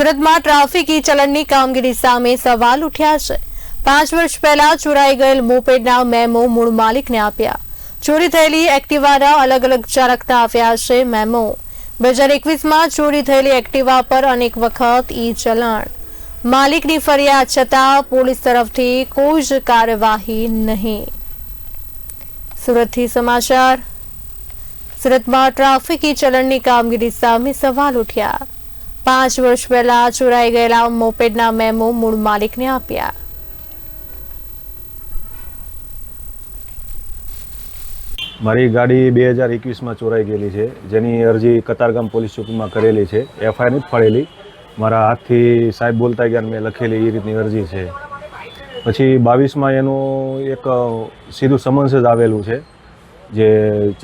સુરતમાં ટ્રાફિક ઈ ચલણની કામગીરી સામે સવાલ ઉઠ્યા છે. પાંચ વર્ષ પહેલા ચોરાઈ ગયેલ મોપેડના મેમો મૂળ માલિકને આપ્યા. ચોરી થયેલી એક્ટિવાના અલગ અલગ ચારકતા આપ્યા છે મેમો. બે હજાર એકવીસમાં ચોરી થયેલી એક્ટિવા પર અનેક વખત ઈ ચલણ માલિકની ફરિયાદ છતાં પોલીસ તરફથી કોઈ જ કાર્યવાહી નહીં. સુરતથી સમાચાર. સુરતમાં ટ્રાફિક ઈ ચલણની કામગીરી સામે સવાલ ઉઠ્યા. પાંચ વર્ષ પહેલા ચોરાઈ ગયેલા મોપેડના મેમો મૂળ માલિકને આપ્યા. મારી ગાડી બે હજાર એકવીસમાં ચોરાઈ ગયેલી છે. જેની અરજી કતારગામ પોલીસ ચોકીમાં કરેલી છે. એફઆઈઆર નથી ફાડેલી મારા હાથથી સાહેબ બોલતા ગયા મેં લખેલી એ રીતની અરજી છે. પછી બાવીસમાં એનું એક સીધું સમન્સ જ આવેલું છે. જે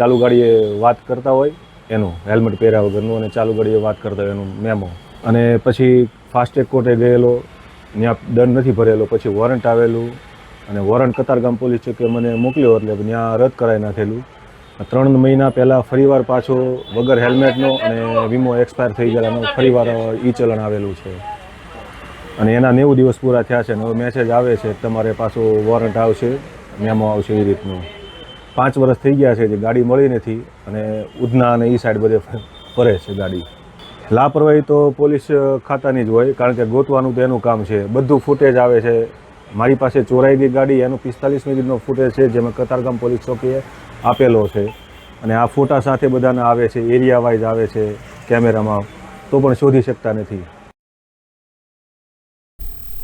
ચાલુ ગાડીએ વાત કરતા હોય એનું હેલ્મેટ પહેર્યા વગરનું અને ચાલુ ગાડીએ વાત કરતા એનું મેમો. અને પછી ફાસ્ટેગ કોર્ટે ગયેલો ત્યાં દંડ નથી ભરેલો, પછી વોરંટ આવેલું. અને વોરંટ કતારગામ પોલીસ ચોકે મને મોકલ્યો એટલે ત્યાં રદ કરાવી નાખેલું. ત્રણ મહિના પહેલાં ફરીવાર પાછો વગર હેલ્મેટનો અને વીમો એક્સપાયર થઈ ગયેલાનો ફરીવાર ઈ ચલણ આવેલું છે. અને એના નેવું દિવસ પૂરા થયા છે અને હવે મેસેજ આવે છે તમારે પાછો વોરંટ આવશે, મેમો આવશે એ રીતનું. પાંચ વર્ષ થઈ ગયા છે જે ગાડી મળી નથી અને ઉધના અને એ સાઈડ બધે ફરે છે ગાડી. લાપરવાહી તો પોલીસ ખાતાની જ હોય, કારણ કે ગોતવાનું તો એનું કામ છે. બધું ફૂટેજ આવે છે. મારી પાસે ચોરાઈ ગઈ ગાડી, એનું પિસ્તાલીસ મિનિટનો ફૂટેજ છે, જેમાં કતારગામ પોલીસ ચોકીએ આપેલો છે. અને આ ફોટા સાથે બધાને આવે છે એરિયા વાઇઝ આવે છે, કેમેરામાં. તો પણ શોધી શકતા નથી.